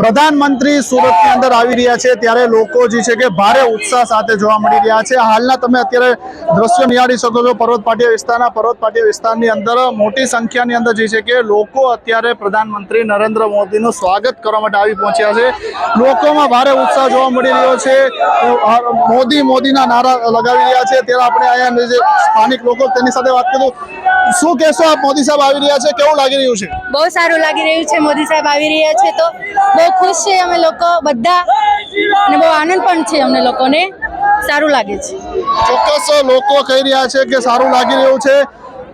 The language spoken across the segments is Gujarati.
પ્રધાનમંત્રી સુરતની અંદર આવી રહ્યા છે. ત્યારે લોકો જે છે કે ભારે ઉત્સાહ સાથે જોવા મળી રહ્યા છે. હાલના તમે અત્યારે દ્રશ્યો નિહાળી શકો છો. પર્વત પાટિયા વિસ્તારના પર્વત પાટિયા વિસ્તારની અંદર મોટી સંખ્યાની અંદર જે છે કે લોકો અત્યારે પ્રધાનમંત્રી નરેન્દ્ર મોદીનું સ્વાગત કરવા માટે આવી પહોંચ્યા છે. લોકોમાં ભારે ઉત્સાહ જોવા મળી રહ્યો છે. મોદી મોદીના નારા લગાવી રહ્યા છે. ત્યારે આપણે અહીંયા જે સ્થાનિક લોકો તેની સાથે વાત કરું શું કહેશો આપ મોદી સાહેબ આવી રહ્યા છે? કેવું લાગી રહ્યું છે? બહુ સારું લાગી રહ્યું છે. મોદી સાહેબ આવી રહ્યા છે તો બહુ ખુશ છે અમે લોકો બધા અને બહુ આનંદ પણ છે અમને લોકોને સારું લાગે છે ચોક્કસ લોકો કહી રહ્યા છે કે સારું લાગી રહ્યું છે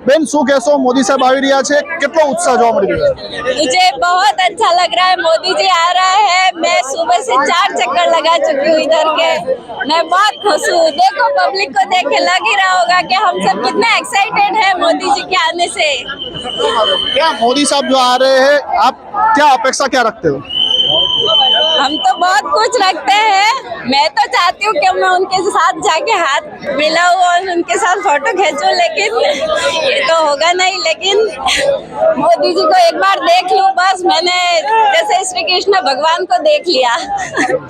બેન શું કહેશો મોદી સાહેબ આવી રહ્યા છે કેટલો ઉત્સાહ જોવા મળી રહ્યો છે मुझे बहुत अच्छा लग रहा है मोदी जी आ रहा है मैं सुबह से चार चक्कर लगा चुकी हूँ इधर के मैं बहुत खुश हूँ देखो पब्लिक को देख के लग ही रहा होगा कि हम सब कितना एक्साइटेड है मोदी जी के आने से क्या मोदी साहब जो आ रहे हैं आप क्या अपेक्षा क्या रखते हो हम तो बहुत कुछ रखते हैं मैं तो चाहती हूँ कि मैं उनके साथ जाके हाथ मिलाऊं और उनके साथ फोटो खींचूं लेकिन ये तो होगा नहीं लेकिन मोदी जी को एक बार देख लूं बस मैंने जैसे श्री कृष्ण भगवान को देख लिया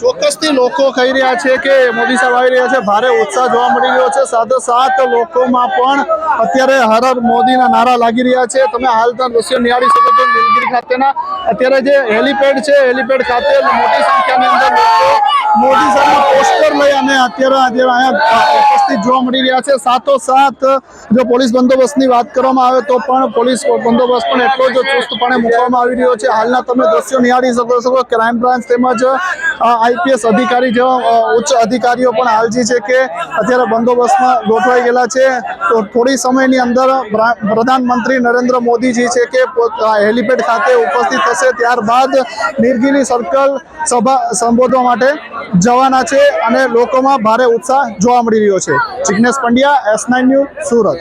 ચોક્કસથી લોકો કહી રહ્યા છે કે મોદી સાહેબ આવી રહ્યા છે ભારે ઉત્સાહ જોવા મળી રહ્યો છે સાથે સાથ લોકોમાં પણ અત્યારે હર હર મોદીના નારા લાગી રહ્યા છે તમે હાલના દ્રશ્યો નિહાળી શકો છો નીલગિરી ખાતેના અત્યારે જે હેલીપેડ છે, હેલીપેડ ખાતે મોટી સંખ્યાની અંદર મોદી સાહેબના પોસ્ટર લઈ અને અત્યારે અહીંયા ઉપસ્થિત જોવા મળી રહ્યા છે. સાથોસાથ જો પોલીસ બંદોબસ્તની વાત કરવામાં આવે તો પણ પોલીસ બંદોબસ્ત પણ એટલો જ ચુસ્તપણે મૂકવામાં આવી રહ્યો છે. હાલના તમે દ્રશ્યો નિહાળી શકો છો ક્રાઇમ બ્રાન્ચ તેમજ આઈપીએસ અધિકારી જેવા ઉચ્ચ અધિકારીઓ પણ હાલ જે છે કે અત્યારે બંદોબસ્તમાં ગોઠવાઈ ગયેલા છે. તો થોડી સમયની અંદર પ્રધાનમંત્રી નરેન્દ્ર મોદીજી છે કે હેલિપેડ ખાતે ઉપસ્થિત થશે. ત્યારબાદ નીલગિરી સર્કલ સભા સંબોધવા માટે જવાના છે અને લોકોમાં ભારે ઉત્સાહ જોવા મળી રહ્યો છે. Jignesh Pandya, S nine news, Surat.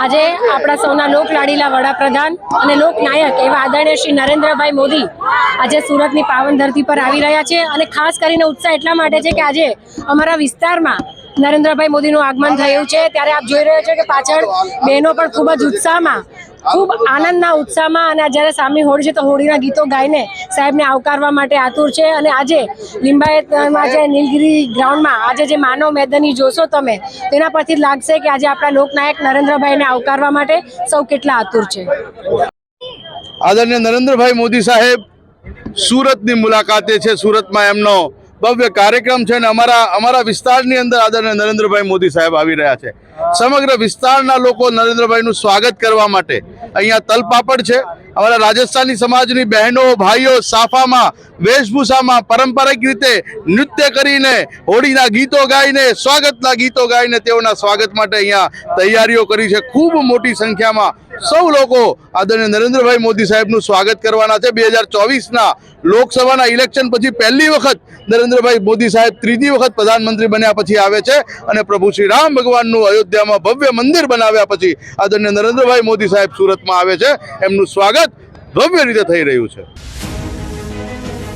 આજે આપણા સૌના લોકલાડીલા વડાપ્રધાન અને લોકનાયક એવા આદરણીય શ્રી નરેન્દ્રભાઈ મોદી આજે સુરતની પાવન ધરતી પર આવી રહ્યા છે. અને ખાસ કરીને ઉત્સાહ એટલા માટે છે કે આજે અમારા વિસ્તારમાં નરેન્દ્રભાઈ મોદીનું આગમન થયું છે. ત્યારે આપ જોઈ રહ્યા છો કે પાછળ બહેનો પણ ખૂબ જ ઉત્સાહમાં, ખૂબ આનંદના ઉત્સાહમાં અને જ્યારે સામે હોળી છે તો હોળીના ગીતો ગાઈને સાહેબને આવકારવા માટે આતુર છે. અને આજે લિંબાયતમાં જે નીલગિરી ગ્રાઉન્ડમાં આજે જે માનવ મેદાની જોશો તમે, તેના પરથી લાગશે કે આજે આપણા લોકનાયક નરેન્દ્રભાઈને આવકારવા માટે સૌ કેટલા આતુર છે. આદરણીય નરેન્દ્રભાઈ મોદી સાહેબ, સુરતની મુલાકાતે છે. સુરતમાં એમનો ભવ્ય કાર્યક્રમ છે અને અમારા અમારા વિસ્તારની અંદર આદરણીય નરેન્દ્રભાઈ મોદી સાહેબ આવી રહ્યા છે. સમગ્ર વિસ્તારના લોકો નરેન્દ્રભાઈનું સ્વાગત કરવા માટે અહીંયા તલપાપડ છે. અમારા રાજસ્થાની સમાજની બહેનો, ભાઈઓ સાફામાં, વેશભૂષામાં પારંપરિક રીતે નૃત્ય કરીને, હોળીના ગીતો ગાઈને, સ્વાગતના ગીતો ગાઈને તેઓના સ્વાગત માટે અહીંયા તૈયારીઓ કરી છે. ખૂબ મોટી સંખ્યામાં સૌ લોકો આદરણીય નરેન્દ્રભાઈ મોદી સાહેબનું સ્વાગત કરવાના છે. બે હજાર ચોવીસના લોકસભાના ઇલેક્શન પછી પહેલી વખત નરેન્દ્રભાઈ મોદી સાહેબ ત્રીજી વખત પ્રધાનમંત્રી બન્યા પછી આવે છે અને પ્રભુ શ્રી રામ ભગવાનનું અયોધ્યામાં ભવ્ય મંદિર બનાવ્યા પછી આદરણીય નરેન્દ્રભાઈ મોદી સાહેબ સુરતમાં આવે છે. એમનું સ્વાગત ભવ્ય રીતે થઈ રહ્યું છે.